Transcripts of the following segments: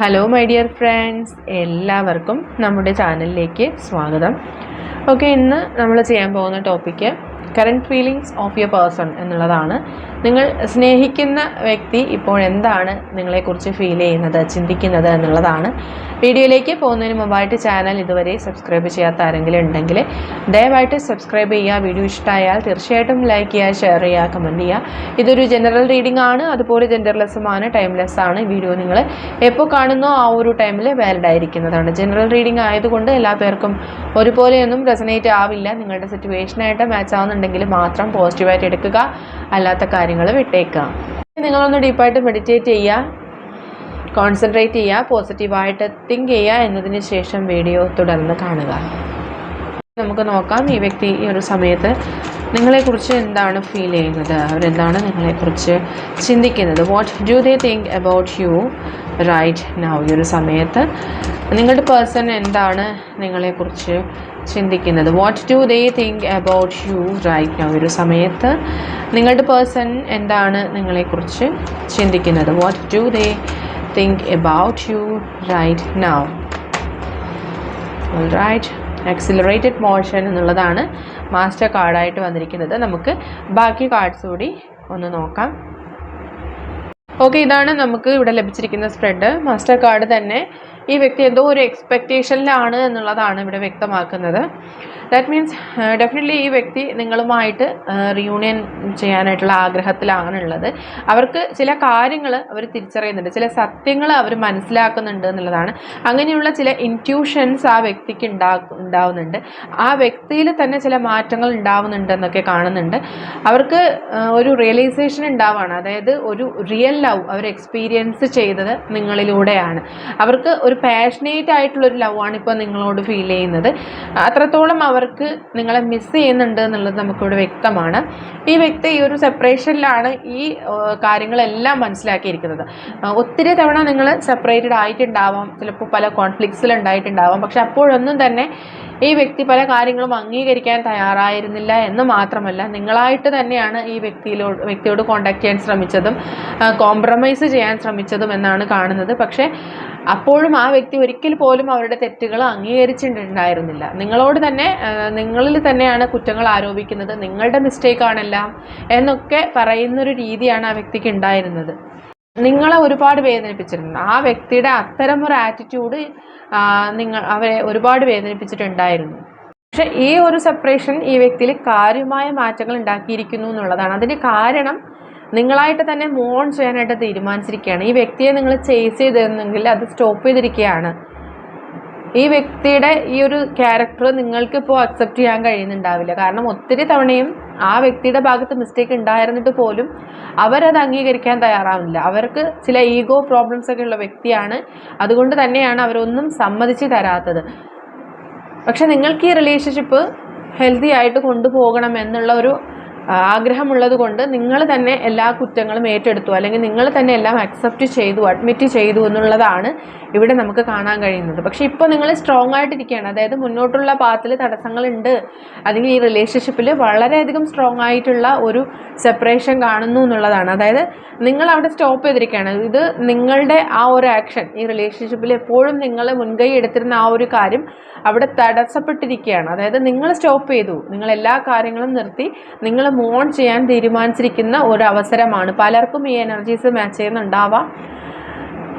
Hello my dear friends എല്ലാവർക്കും നമ്മുടെ ചാനലിലേക്ക് സ്വാഗതം. ഓക്കെ ഇന്ന് നമ്മൾ ചെയ്യാൻ പോകുന്ന topic current feelings of your person എന്നുള്ളതാണ്. നിങ്ങൾ സ്നേഹിക്കുന്ന വ്യക്തി ഇപ്പോൾ എന്താണ് നിങ്ങളെക്കുറിച്ച് ഫീൽ ചെയ്യുന്നത് ചിന്തിക്കുന്നത് എന്നുള്ളതാണ്. വീഡിയോയിലേക്ക് പോകുന്നതിന് മുമ്പായിട്ട് ചാനൽ ഇതുവരെ സബ്സ്ക്രൈബ് ചെയ്യാത്ത ആരെങ്കിലും ഉണ്ടെങ്കിൽ ദയവായിട്ട് സബ്സ്ക്രൈബ് ചെയ്യുക. വീഡിയോ ഇഷ്ടമായാൽ തീർച്ചയായിട്ടും ലൈക്ക് ചെയ്യുക ഷെയർ ചെയ്യുക കമന്റ് ചെയ്യുക. ഇതൊരു ജനറൽ റീഡിംഗ് ആണ്. അതുപോലെ ജെൻഡർലെസ്സുമാണ് ടൈംലെസ് ആണ്. വീഡിയോ നിങ്ങൾ എപ്പോൾ കാണുന്നോ ആ ഒരു ടൈമിൽ വാലിഡ് ആയിരിക്കുന്നതാണ്. ജനറൽ റീഡിംഗ് ആയതുകൊണ്ട് എല്ലാ പേർക്കും ഒരുപോലെയൊന്നും റെസനേറ്റ് ആവില്ല. നിങ്ങളുടെ സിറ്റുവേഷനായിട്ട് മാച്ച് ആവുന്നുണ്ടെങ്കിൽ മാത്രം പോസിറ്റീവായിട്ട് എടുക്കുക. അല്ലാത്ത കാര്യങ്ങൾ വിട്ടേക്കുക. നിങ്ങളൊന്ന് ഡീപ്പായിട്ട് മെഡിറ്റേറ്റ് ചെയ്യുക. കോൺസെൻട്രേറ്റ് ചെയ്യുക. പോസിറ്റീവായിട്ട് തിങ്ക് ചെയ്യുക. എന്നതിന് ശേഷം വീഡിയോ തുടർന്ന് കാണുക. നമുക്ക് നോക്കാം ഈ വ്യക്തി ഈ ഒരു സമയത്ത് നിങ്ങളെക്കുറിച്ച് എന്താണ് ഫീൽ ചെയ്യുന്നത്? അവരെന്താണ് നിങ്ങളെക്കുറിച്ച് ചിന്തിക്കുന്നത്? What do they think about you right now ഈ ഒരു സമയത്ത് നിങ്ങളുടെ പേഴ്സൺ എന്താണ് നിങ്ങളെക്കുറിച്ച് ചിന്തിക്കുന്നത്. What do they think about you right now ഒരു സമയത്ത് നിങ്ങളുടെ പേഴ്സൺ എന്താണ് നിങ്ങളെക്കുറിച്ച് ചിന്തിക്കുന്നത്? What do they think about you right now right accelerated motion എന്നുള്ളതാണ് മാസ്റ്റർ കാർഡായിട്ട് വന്നിരിക്കുന്നത്. നമുക്ക് ബാക്കി കാർഡ്സ് കൂടി ഒന്ന് നോക്കാം. ഓക്കെ ഇതാണ് നമുക്ക് ഇവിടെ ലഭിച്ചിരിക്കുന്ന സ്പ്രെഡ് മാസ്റ്റർ കാർഡ് തന്നെ ഈ വ്യക്തി എന്തോ ഒരു എക്സ്പെക്റ്റേഷനിലാണ് എന്നുള്ളതാണ് ഇവിടെ വ്യക്തമാക്കുന്നത്. ദാറ്റ് മീൻസ് ഡെഫിനറ്റ്ലി ഈ വ്യക്തി നിങ്ങളുമായിട്ട് റിയൂണിയൻ ചെയ്യാനായിട്ടുള്ള ആഗ്രഹത്തിലാണുള്ളത്. അവർക്ക് ചില കാര്യങ്ങൾ അവർ തിരിച്ചറിയുന്നുണ്ട്. ചില സത്യങ്ങൾ അവർ മനസ്സിലാക്കുന്നുണ്ട് എന്നുള്ളതാണ്. അങ്ങനെയുള്ള ചില ഇന്റ്യൂഷൻസ് ആ വ്യക്തിക്ക് ഉണ്ടാ ഉണ്ടാവുന്നുണ്ട്. ആ വ്യക്തിയിൽ തന്നെ ചില മാറ്റങ്ങൾ ഉണ്ടാവുന്നുണ്ട് എന്നൊക്കെ കാണുന്നുണ്ട്. അവർക്ക് ഒരു റിയലൈസേഷൻ ഉണ്ടാവുകയാണ് അതായത് ഒരു റിയൽ ലവ് അവർ എക്സ്പീരിയൻസ് ചെയ്തത് നിങ്ങളിലൂടെയാണ്. അവർക്ക് ഒരു പാഷനേറ്റ് ആയിട്ടുള്ള ഒരു ലവ് ആണ് ഇപ്പോൾ നിങ്ങളോട് ഫീൽ ചെയ്യുന്നത്. അത്രത്തോളം അവർക്ക് നിങ്ങളെ മിസ് ചെയ്യുന്നുണ്ട് എന്നുള്ളത് നമുക്കിവിടെ വ്യക്തമാണ്. ഈ വ്യക്തി ഈ ഒരു സെപ്പറേഷനിലാണ് ഈ കാര്യങ്ങളെല്ലാം മനസ്സിലാക്കിയിരിക്കുന്നത്. ഒത്തിരി തവണ നിങ്ങൾ സെപ്പറേറ്റഡ് ആയിട്ടുണ്ടാവാം. ചിലപ്പോൾ പല കോൺഫ്ലിക്ട്സിൽ ഉണ്ടായിട്ടുണ്ടാവാം. പക്ഷെ അപ്പോഴൊന്നും തന്നെ ഈ വ്യക്തി പല കാര്യങ്ങളും അംഗീകരിക്കാൻ തയ്യാറായിരുന്നില്ല എന്ന് മാത്രമല്ല നിങ്ങളായിട്ട് തന്നെയാണ് ഈ വ്യക്തിയിലോട് വ്യക്തിയോട് കോണ്ടാക്ട് ചെയ്യാൻ ശ്രമിച്ചതും കോംപ്രമൈസ് ചെയ്യാൻ ശ്രമിച്ചതും എന്നാണ് കാണുന്നത്. പക്ഷേ അപ്പോഴും ആ വ്യക്തി ഒരിക്കൽ പോലും അവരുടെ തെറ്റുകൾ അംഗീകരിച്ചിട്ടുണ്ടായിരുന്നില്ല. നിങ്ങളോട് തന്നെ നിങ്ങളിൽ തന്നെയാണ് കുറ്റങ്ങൾ ആരോപിക്കുന്നത്. നിങ്ങളുടെ മിസ്റ്റേക്കാണെല്ലാം എന്നൊക്കെ പറയുന്നൊരു രീതിയാണ് ആ വ്യക്തിക്ക് ഉണ്ടായിരുന്നത്. നിങ്ങളെ ഒരുപാട് വേദനിപ്പിച്ചിട്ടുണ്ട്. ആ വ്യക്തിയുടെ അത്തരം ഒരു ആറ്റിറ്റ്യൂഡ് നിങ്ങൾ അവരെ ഒരുപാട് വേദനിപ്പിച്ചിട്ടുണ്ടായിരുന്നു. പക്ഷെ ഈ ഒരു സെപ്പറേഷൻ ഈ വ്യക്തിയിൽ കാര്യമായ മാറ്റങ്ങൾ ഉണ്ടാക്കിയിരിക്കുന്നു എന്നുള്ളതാണ്. അതിന് കാരണം നിങ്ങളായിട്ട് തന്നെ മോൺ ചെയ്യാനായിട്ട് തീരുമാനിച്ചിരിക്കുകയാണ്. ഈ വ്യക്തിയെ നിങ്ങൾ ചേസ് ചെയ്തിരുന്നെങ്കിൽ അത് സ്റ്റോപ്പ് ചെയ്തിരിക്കുകയാണ്. ഈ വ്യക്തിയുടെ ഈ ഒരു ക്യാരക്ടർ നിങ്ങൾക്ക് ഇപ്പോൾ അക്സെപ്റ്റ് ചെയ്യാൻ കഴിയുന്നുണ്ടാവില്ല. കാരണം ഒത്തിരി തവണയും ആ വ്യക്തിയുടെ ഭാഗത്ത് മിസ്റ്റേക്ക് ഉണ്ടായിരുന്നിട്ട് പോലും അവരത് അംഗീകരിക്കാൻ തയ്യാറാവുന്നില്ല അവർക്ക് ചില ഈഗോ പ്രോബ്ലംസ് ഒക്കെ ഉള്ള വ്യക്തിയാണ്. അതുകൊണ്ട് തന്നെയാണ് അവരൊന്നും സമ്മതിച്ച് തരാത്തത്. പക്ഷെ നിങ്ങൾക്ക് ഈ റിലേഷൻഷിപ്പ് ഹെൽത്തി ആയിട്ട് കൊണ്ടുപോകണം എന്നുള്ള ഒരു ആഗ്രഹമുള്ളത് കൊണ്ട് നിങ്ങൾ തന്നെ എല്ലാ കുറ്റങ്ങളും ഏറ്റെടുത്തു അല്ലെങ്കിൽ നിങ്ങൾ തന്നെ എല്ലാം അക്സെപ്റ്റ് ചെയ്തു അഡ്മിറ്റ് ചെയ്തു എന്നുള്ളതാണ് ഇവിടെ നമുക്ക് കാണാൻ കഴിയുന്നത്. പക്ഷെ ഇപ്പോൾ നിങ്ങൾ സ്ട്രോങ് ആയിട്ടിരിക്കുകയാണ്. അതായത് മുന്നോട്ടുള്ള പാത്തിൽ തടസ്സങ്ങളുണ്ട്. അല്ലെങ്കിൽ ഈ റിലേഷൻഷിപ്പിൽ വളരെയധികം സ്ട്രോങ് ആയിട്ടുള്ള ഒരു സെപ്പറേഷൻ കാണുന്നു എന്നുള്ളതാണ്. അതായത് നിങ്ങൾ അവിടെ സ്റ്റോപ്പ് ചെയ്തിരിക്കുകയാണ്. ഇത് നിങ്ങളുടെ ആ ഒരു ആക്ഷൻ ഈ റിലേഷൻഷിപ്പിൽ എപ്പോഴും നിങ്ങൾ മുൻകൈ എടുത്തിരുന്ന ആ ഒരു കാര്യം അവിടെ തടസ്സപ്പെട്ടിരിക്കുകയാണ്. അതായത് നിങ്ങൾ സ്റ്റോപ്പ് ചെയ്തു. നിങ്ങൾ എല്ലാ കാര്യങ്ങളും നിർത്തി. നിങ്ങൾ മോൺ ചെയ്യാൻ തീരുമാനിച്ചിരിക്കുന്ന ഒരു അവസരമാണ് പലർക്കും ഈ എനർജീസ് മാച്ച് ചെയ്യുന്നുണ്ടാവാം.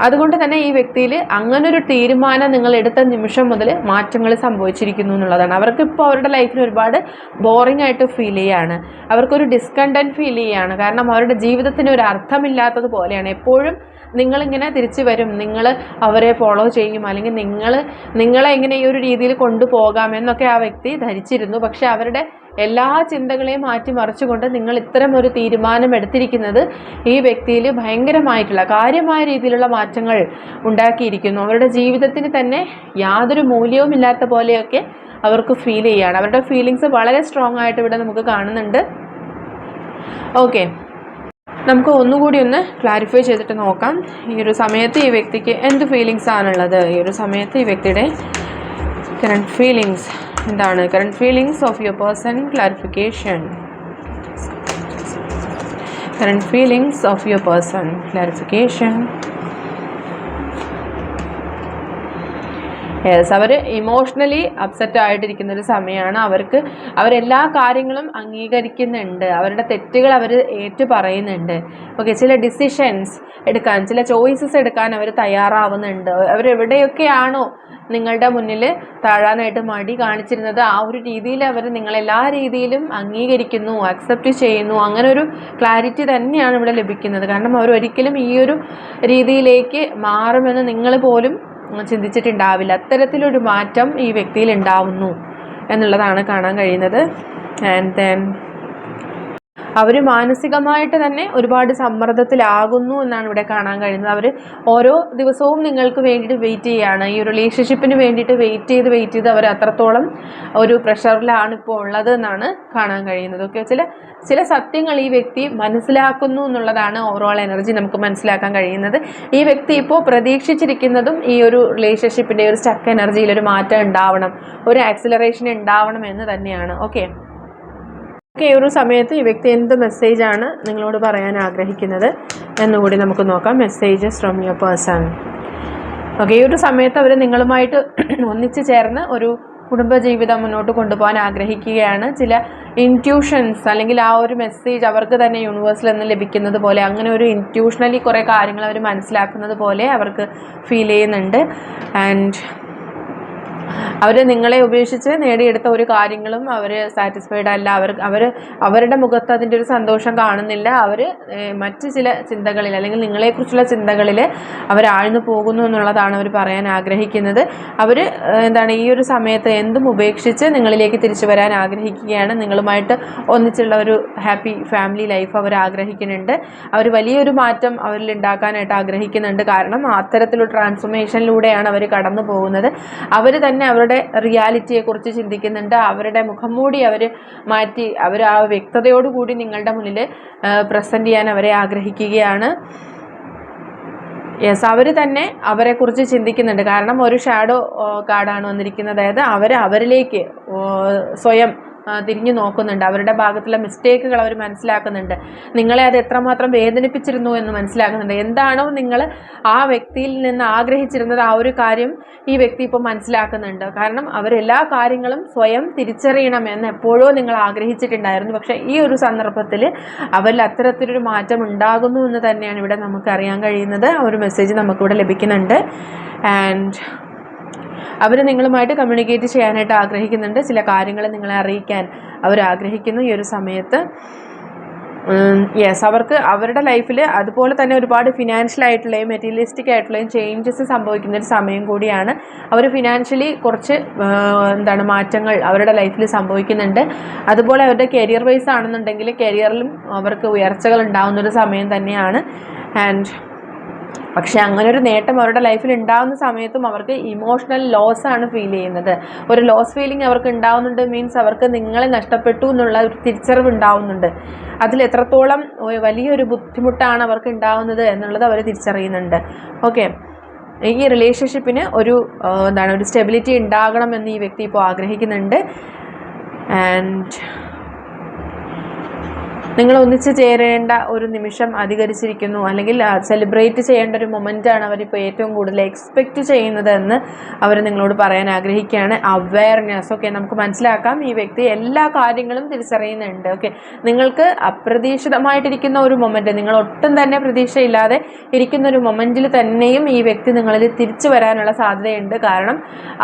അതുകൊണ്ട് തന്നെ ഈ വ്യക്തിയിൽ അങ്ങനൊരു തീരുമാനം നിങ്ങൾ എടുത്ത നിമിഷം മുതൽ മാറ്റങ്ങൾ സംഭവിച്ചിരിക്കുന്നു എന്നുള്ളതാണ്. അവർക്ക് ഇപ്പോൾ അവരുടെ ലൈഫിൽ ഒരുപാട് ബോറിംഗ് ആയിട്ട് ഫീൽ ചെയ്യാണ്. അവർക്കൊരു ഡിസ്കണ്ടന്റ് ഫീൽ ചെയ്യാണ്. കാരണം അവരുടെ ജീവിതത്തിന് ഒരു അർത്ഥമില്ലാത്തത് പോലെയാണ്. എപ്പോഴും നിങ്ങളിങ്ങനെ തിരിച്ചു വരും. നിങ്ങൾ അവരെ ഫോളോ ചെയ്യും. അല്ലെങ്കിൽ നിങ്ങൾ നിങ്ങളെ എങ്ങനെ ഈ ഒരു രീതിയിൽ കൊണ്ടുപോകാം എന്നൊക്കെ ആ വ്യക്തി ധരിച്ചിരുന്നു. പക്ഷേ അവരുടെ എല്ലാ ചിന്തകളെയും മാറ്റിമറിച്ചുകൊണ്ട് നിങ്ങൾ ഇത്തരം ഒരു തീരുമാനം എടുത്തിരിക്കുന്നത് ഈ വ്യക്തിയിൽ ഭയങ്കരമായിട്ടുള്ള കാര്യമായ രീതിയിലുള്ള മാറ്റങ്ങൾ ഉണ്ടാക്കിയിരിക്കുന്നു. അവരുടെ ജീവിതത്തിന് തന്നെ യാതൊരു മൂല്യവും ഇല്ലാത്ത പോലെയൊക്കെ അവർക്ക് ഫീൽ ചെയ്യുകയാണ്. അവരുടെ ഫീലിങ്സ് വളരെ സ്ട്രോങ് ആയിട്ട് ഇവിടെ നമുക്ക് കാണുന്നുണ്ട്. ഓക്കെ നമുക്ക് ഒന്നുകൂടി ഒന്ന് ക്ലാരിഫൈ ചെയ്തിട്ട് നോക്കാം. ഈ ഒരു സമയത്ത് ഈ വ്യക്തിക്ക് എന്ത് ഫീലിങ്സ് ആണുള്ളത്? ഈ ഒരു സമയത്ത് ഈ വ്യക്തിയുടെ കറണ്ട് ഫീലിങ്സ് എന്താണ് current feelings of your person clarification current feelings of your person clarification yes our emotionally upset ആയിട്ടിരിക്കുന്ന ഒരു സമയമാണ് അവർക്ക് അവരെല്ലാ കാര്യങ്ങളും അംഗീകരിക്കുന്നുണ്ട്. അവരുടെ തെറ്റുകൾ അവർ ഏറ്റു പറയുന്നുണ്ട്. ഓക്കെ ചില ഡിസിഷൻസ് എടുക്കാൻ ചില ചോയ്സസ് എടുക്കാൻ അവർ തയ്യാറാവുന്നുണ്ട്. അവരെവിടെയൊക്കെയാണോ നിങ്ങളുടെ മുന്നിൽ താഴാനായിട്ട് മടി കാണിച്ചിരുന്നത് ആ ഒരു രീതിയിൽ അവർ നിങ്ങളെല്ലാ രീതിയിലും അംഗീകരിക്കുന്നു അക്സെപ്റ്റ് ചെയ്യുന്നു. അങ്ങനെ ഒരു ക്ലാരിറ്റി തന്നെയാണ് ഇവിടെ ലഭിക്കുന്നത്. കാരണം അവർ ഒരിക്കലും ഈ ഒരു രീതിയിലേക്ക് മാറുമെന്ന് നിങ്ങൾ പോലും ചിന്തിച്ചിട്ടുണ്ടാവില്ല. അത്തരത്തിലൊരു മാറ്റം ഈ വ്യക്തിയിൽ ഉണ്ടാവുന്നു എന്നുള്ളതാണ് കാണാൻ കഴിയുന്നത്. ആൻഡ് ദെൻ അവർ മാനസികമായിട്ട് തന്നെ ഒരുപാട് സമ്മർദ്ദത്തിലാകുന്നു എന്നാണ് ഇവിടെ കാണാൻ കഴിയുന്നത്. അവർ ഓരോ ദിവസവും നിങ്ങൾക്ക് വേണ്ടിയിട്ട് വെയിറ്റ് ചെയ്യുകയാണ് ഈ റിലേഷൻഷിപ്പിന് വേണ്ടിയിട്ട് വെയിറ്റ് ചെയ്ത് വെയിറ്റ് ചെയ്ത് അവർ അത്രത്തോളം ഒരു പ്രഷറിലാണ് ഇപ്പോൾ ഉള്ളത് എന്നാണ് കാണാൻ കഴിയുന്നത്. ഓക്കെ ചില ചില സത്യങ്ങൾ ഈ വ്യക്തി മനസ്സിലാക്കുന്നു എന്നുള്ളതാണ് ഓവറോൾ എനർജി നമുക്ക് മനസ്സിലാക്കാൻ കഴിയുന്നത്. ഈ വ്യക്തി ഇപ്പോൾ പ്രതീക്ഷിച്ചിരിക്കുന്നതും ഈ ഒരു റിലേഷൻഷിപ്പിന്റെ ഒരു സ്റ്റക്ക് എനർജിയിൽ ഒരു മാറ്റം ഉണ്ടാവണം ഒരു ആക്സിലറേഷൻ ഉണ്ടാവണം എന്ന് തന്നെയാണ്. ഓക്കെ ഒക്കെ ഒരു സമയത്ത് ഈ വ്യക്തി എന്ത് മെസ്സേജാണ് നിങ്ങളോട് പറയാൻ ആഗ്രഹിക്കുന്നത് എന്നുകൂടി നമുക്ക് നോക്കാം. Messages from your person okay ഈ ഒരു സമയത്ത് അവർ നിങ്ങളുമായിട്ട് ഒന്നിച്ച് ചേർന്ന് ഒരു കുടുംബജീവിതം മുന്നോട്ട് കൊണ്ടുപോകാൻ ആഗ്രഹിക്കുകയാണ്. ചില ഇന്റ്യൂഷൻസ് അല്ലെങ്കിൽ ആ ഒരു മെസ്സേജ് അവർക്ക് തന്നെ യൂണിവേഴ്സിൽ നിന്ന് ലഭിക്കുന്നത് പോലെ അങ്ങനെ ഒരു ഇന്റ്യൂഷണലി കുറേ കാര്യങ്ങൾ അവർ മനസ്സിലാക്കുന്നത് പോലെ അവർക്ക് ഫീൽ ചെയ്യുന്നുണ്ട്. ആൻഡ് അവർ നിങ്ങളെ ഉപേക്ഷിച്ച് നേടിയെടുത്ത ഒരു കാര്യങ്ങളും അവർ സാറ്റിസ്ഫൈഡ് അല്ല. അവർ അവർ അവരുടെ മുഖത്ത് അതിന്റെ ഒരു സന്തോഷം കാണുന്നില്ല. അവർ മറ്റ് ചില ചിന്തകളിൽ അല്ലെങ്കിൽ നിങ്ങളെക്കുറിച്ചുള്ള ചിന്തകളിൽ അവർ ആഴ്ന്നു പോകുന്നു എന്നുള്ളതാണ് അവർ പറയാൻ ആഗ്രഹിക്കുന്നത്. അവർ എന്താണ് ഈ ഒരു സമയത്ത് എന്തും ഉപേക്ഷിച്ച് നിങ്ങളിലേക്ക് തിരിച്ചു വരാൻ ആഗ്രഹിക്കുകയാണ്. നിങ്ങളുമായിട്ട് ഒന്നിച്ചുള്ള ഒരു ഹാപ്പി ഫാമിലി ലൈഫ് അവർ ആഗ്രഹിക്കുന്നുണ്ട്. അവർ വലിയൊരു മാറ്റം അവരിൽ ഉണ്ടാക്കാനായിട്ട് ആഗ്രഹിക്കുന്നുണ്ട്. കാരണം അത്തരത്തിലുള്ള ട്രാൻസ്ഫോർമേഷനിലൂടെയാണ് അവർ കടന്നു പോകുന്നത്. അവർ തന്നെ അവരുടെ റിയാലിറ്റിയെക്കുറിച്ച് ചിന്തിക്കുന്നുണ്ട്. അവരുടെ മുഖം മൂടി അവർ മാറ്റി അവർ ആ വ്യക്തതയോടുകൂടി നിങ്ങളുടെ മുന്നിൽ പ്രസന്റ് ചെയ്യാൻ അവരെ ആഗ്രഹിക്കുകയാണ്. യെസ് അവർ തന്നെ അവരെക്കുറിച്ച് ചിന്തിക്കുന്നുണ്ട്. കാരണം ഒരു ഷാഡോ കാർഡാണ് വന്നിരിക്കുന്നത്. അതായത് അവർ അവരിലേക്ക് സ്വയം തിരിഞ്ഞു നോക്കുന്നുണ്ട്. അവരുടെ ഭാഗത്തുള്ള മിസ്റ്റേക്കുകൾ അവർ മനസ്സിലാക്കുന്നുണ്ട്. നിങ്ങളെ അത് എത്രമാത്രം വേദനിപ്പിച്ചിരുന്നു എന്ന് മനസ്സിലാക്കുന്നുണ്ട്. എന്താണോ നിങ്ങൾ ആ വ്യക്തിയിൽ നിന്ന് ആഗ്രഹിച്ചിരുന്നത് ആ ഒരു കാര്യം ഈ വ്യക്തി ഇപ്പോൾ മനസ്സിലാക്കുന്നുണ്ട്. കാരണം അവരെല്ലാ കാര്യങ്ങളും സ്വയം തിരിച്ചറിയണമെന്ന് എപ്പോഴോ നിങ്ങൾ ആഗ്രഹിച്ചിട്ടുണ്ടായിരുന്നു. പക്ഷേ ഈ ഒരു സന്ദർഭത്തിൽ അവരിൽ അത്തരത്തിലൊരു മാറ്റം ഉണ്ടാകുന്നു എന്ന് തന്നെയാണ് ഇവിടെ നമുക്ക് അറിയാൻ കഴിയുന്നത്. ആ ഒരു മെസ്സേജ് നമുക്കിവിടെ ലഭിക്കുന്നുണ്ട്. ആൻഡ് അവർ നിങ്ങളുമായിട്ട് കമ്മ്യൂണിക്കേറ്റ് ചെയ്യാനായിട്ട് ആഗ്രഹിക്കുന്നുണ്ട്. ചില കാര്യങ്ങൾ നിങ്ങളെ അറിയിക്കാൻ അവർ ആഗ്രഹിക്കുന്നു ഈ ഒരു സമയത്ത്. യെസ് അവർക്ക് അവരുടെ ലൈഫിൽ അതുപോലെ തന്നെ ഒരുപാട് ഫിനാൻഷ്യൽ ആയിട്ടുള്ളയും മെറ്റീരിയലിസ്റ്റിക് ആയിട്ടുള്ളയും ചേഞ്ചസ് സംഭവിക്കുന്ന ഒരു സമയം കൂടിയാണ്. അവർ ഫിനാൻഷ്യലി കുറച്ച് എന്താണ് മാറ്റങ്ങൾ അവരുടെ ലൈഫിൽ സംഭവിക്കുന്നുണ്ട്. അതുപോലെ അവരുടെ കരിയർ വൈസ് ആണെന്നുണ്ടെങ്കിൽ കരിയറിലും അവർക്ക് ഉയർച്ചകൾ ഉണ്ടാകുന്നൊരു സമയം തന്നെയാണ്. ആൻഡ് പക്ഷേ അങ്ങനെ ഒരു നേട്ടം അവരുടെ ലൈഫിൽ ഉണ്ടാകുന്ന സമയത്തും അവർക്ക് ഇമോഷണൽ ലോസ് ആണ് ഫീൽ ചെയ്യുന്നത്. ഒരു ലോസ് ഫീലിംഗ് അവർക്ക് ഉണ്ടാവുന്നുണ്ട് മീൻസ് അവർക്ക് നിങ്ങളെ നഷ്ടപ്പെട്ടു എന്നുള്ള ഒരു തിരിച്ചറിവ് ഉണ്ടാവുന്നുണ്ട്. അതിൽ എത്രത്തോളം വലിയൊരു ബുദ്ധിമുട്ടാണ് അവർക്ക് ഉണ്ടാവുന്നത് എന്നുള്ളത് അവർ തിരിച്ചറിയുന്നുണ്ട്. ഓക്കെ ഈ റിലേഷൻഷിപ്പിന് ഒരു എന്താണ് ഒരു സ്റ്റെബിലിറ്റി ഉണ്ടാകണം എന്ന് ഈ വ്യക്തി ഇപ്പോൾ ആഗ്രഹിക്കുന്നുണ്ട്. ആൻഡ് നിങ്ങൾ ഒന്നിച്ച് ചേരേണ്ട ഒരു നിമിഷം അധികരിച്ചിരിക്കുന്നു. അല്ലെങ്കിൽ സെലിബ്രേറ്റ് ചെയ്യേണ്ട ഒരു മൊമെന്റാണ് അവരിപ്പോൾ ഏറ്റവും കൂടുതൽ എക്സ്പെക്റ്റ് ചെയ്യുന്നത് എന്ന് അവർ നിങ്ങളോട് പറയാൻ ആഗ്രഹിക്കുകയാണ്. അവയർനെസ് ഓക്കെ നമുക്ക് മനസ്സിലാക്കാം. ഈ വ്യക്തി എല്ലാ കാര്യങ്ങളും തിരിച്ചറിയുന്നുണ്ട്. ഓക്കെ നിങ്ങൾക്ക് അപ്രതീക്ഷിതമായിട്ടിരിക്കുന്ന ഒരു മൊമെന്റ് നിങ്ങൾ ഒട്ടും തന്നെ പ്രതീക്ഷയില്ലാതെ ഇരിക്കുന്ന ഒരു മൊമെന്റിൽ തന്നെയും ഈ വ്യക്തി നിങ്ങളിൽ തിരിച്ചു വരാനുള്ള സാധ്യതയുണ്ട്. കാരണം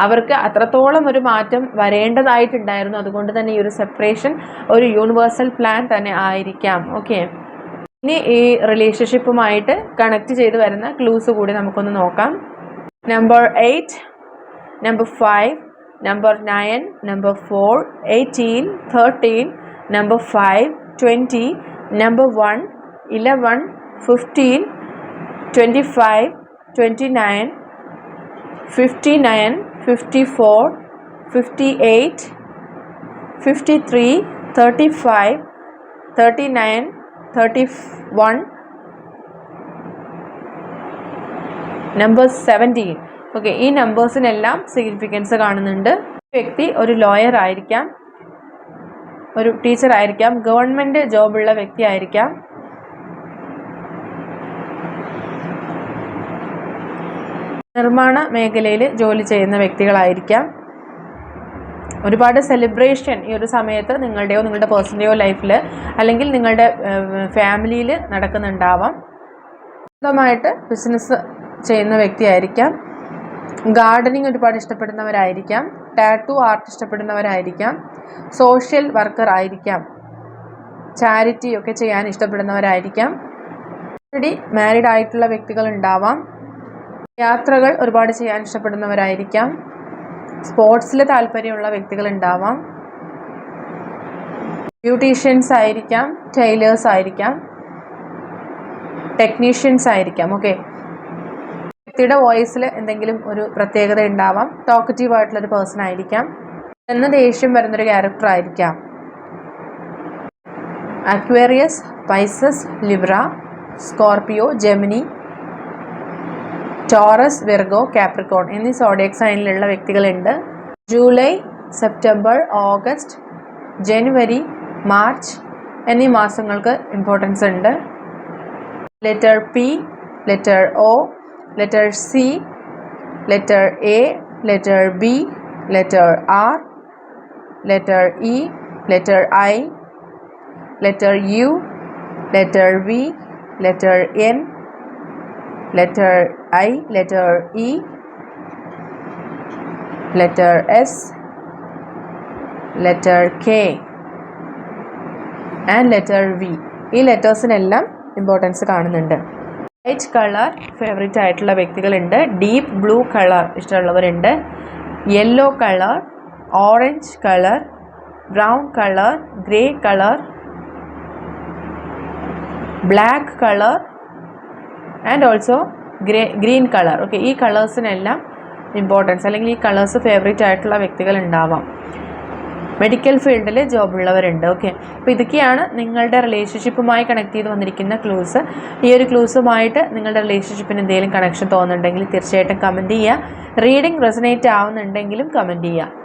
അവർക്ക് അത്രത്തോളം ഒരു മാറ്റം വരേണ്ടതായിട്ടുണ്ടായിരുന്നു. അതുകൊണ്ട് തന്നെ ഈ ഒരു സെപ്പറേഷൻ ഒരു യൂണിവേഴ്സൽ പ്ലാൻ തന്നെ ആയി ആയിരിക്കാം. ഓക്കെ ഇനി ഈ റിലേഷൻഷിപ്പുമായിട്ട് കണക്ട് ചെയ്ത് വരുന്ന ക്ലൂസ് കൂടി നമുക്കൊന്ന് നോക്കാം. Number eight number five number nine number four eighteen thirteen number five twenty number one eleven fifteen twenty five twenty nine fifty nine fifty four fifty eight fifty three thirty five thirty nine thirty one number seventeen okay ഈ നമ്പേഴ്സിനെല്ലാം significance കാണുന്നുണ്ട്. വ്യക്തി ഒരു lawyer ആയിരിക്കാം. ഒരു teacher ആയിരിക്കാം. Government ജോബുള്ള വ്യക്തി ആയിരിക്കാം. നിർമ്മാണ മേഖലയിൽ ജോലി ചെയ്യുന്ന വ്യക്തികളായിരിക്കാം. ഒരുപാട് സെലിബ്രേഷൻ ഈ ഒരു സമയത്ത് നിങ്ങളുടെയോ നിങ്ങളുടെ പേഴ്സന്റെയോ ലൈഫിൽ അല്ലെങ്കിൽ നിങ്ങളുടെ ഫാമിലിയിൽ നടക്കുന്നുണ്ടാവാം. സ്വന്തമായിട്ട് ബിസിനസ് ചെയ്യുന്ന വ്യക്തിയായിരിക്കാം. ഗാർഡനിങ് ഒരുപാട് ഇഷ്ടപ്പെടുന്നവരായിരിക്കാം. ടാറ്റു ആർട്ട് ഇഷ്ടപ്പെടുന്നവരായിരിക്കാം. സോഷ്യൽ വർക്കർ ആയിരിക്കാം. ചാരിറ്റി ഒക്കെ ചെയ്യാൻ ഇഷ്ടപ്പെടുന്നവരായിരിക്കാം. ഓൾറെഡി മാരീഡ് ആയിട്ടുള്ള വ്യക്തികൾ ഉണ്ടാവാം. യാത്രകൾ ഒരുപാട് ചെയ്യാൻ ഇഷ്ടപ്പെടുന്നവരായിരിക്കാം. സ്പോർട്സിൽ താല്പര്യമുള്ള വ്യക്തികൾ ഉണ്ടാവാം ബ്യൂട്ടീഷ്യൻസ് ആയിരിക്കാം ടൈലേഴ്സ് ആയിരിക്കാം ടെക്നീഷ്യൻസ് ആയിരിക്കാം ഓക്കെ? വ്യക്തിയുടെ വോയിസിൽ എന്തെങ്കിലും ഒരു പ്രത്യേകത ഉണ്ടാവാം ടോക്കറ്റീവ് ആയിട്ടുള്ള ഒരു പേഴ്സൺ ആയിരിക്കാം എന്ന ദേഷ്യം വരുന്നൊരു ക്യാരക്ടർ ആയിരിക്കാം. Aquarius Pisces Libra Scorpio Gemini Taurus Virgo Capricorn എന്നീ സോഡിയക് സൈനിലുള്ള വ്യക്തികളുണ്ട്. ജൂലൈ സെപ്റ്റംബർ ഓഗസ്റ്റ് ജനുവരി മാർച്ച് എന്നീ മാസങ്ങൾക്ക് ഇമ്പോർട്ടൻസ് ഉണ്ട്. Letter P letter O letter C letter A letter B letter R letter E letter I letter U letter V letter N letter I, letter E, letter S, letter K and letter V ഈ ലെറ്റേഴ്സിനെല്ലാം importance കാണുന്നുണ്ട്. White colour favourite ആയിട്ടുള്ള വ്യക്തികളുണ്ട്. Deep blue colour ഇഷ്ടമുള്ളവരുണ്ട്. Yellow colour orange colour brown colour grey colour black colour and also grey green colour okay ഈ കളേഴ്സിനെല്ലാം importance അല്ലെങ്കിൽ ഈ colours favourite ആയിട്ടുള്ള വ്യക്തികൾ ഉണ്ടാവാം മെഡിക്കൽ ഫീൽഡിൽ ജോബ് ഉള്ളവരുണ്ട് ഓക്കെ അപ്പോൾ ഇതൊക്കെയാണ് നിങ്ങളുടെ റിലേഷൻഷിപ്പുമായി കണക്ട് ചെയ്ത് വന്നിരിക്കുന്ന ക്ലൂസ് ഈ ഒരു ക്ലൂസുമായിട്ട് നിങ്ങളുടെ റിലേഷൻഷിപ്പിന് എന്തെങ്കിലും കണക്ഷൻ തോന്നുന്നുണ്ടെങ്കിൽ തീർച്ചയായിട്ടും കമന്റ് ചെയ്യുക. റീഡിംഗ് റെസനേറ്റ് ആവുന്നുണ്ടെങ്കിലും കമന്റ് ചെയ്യുക.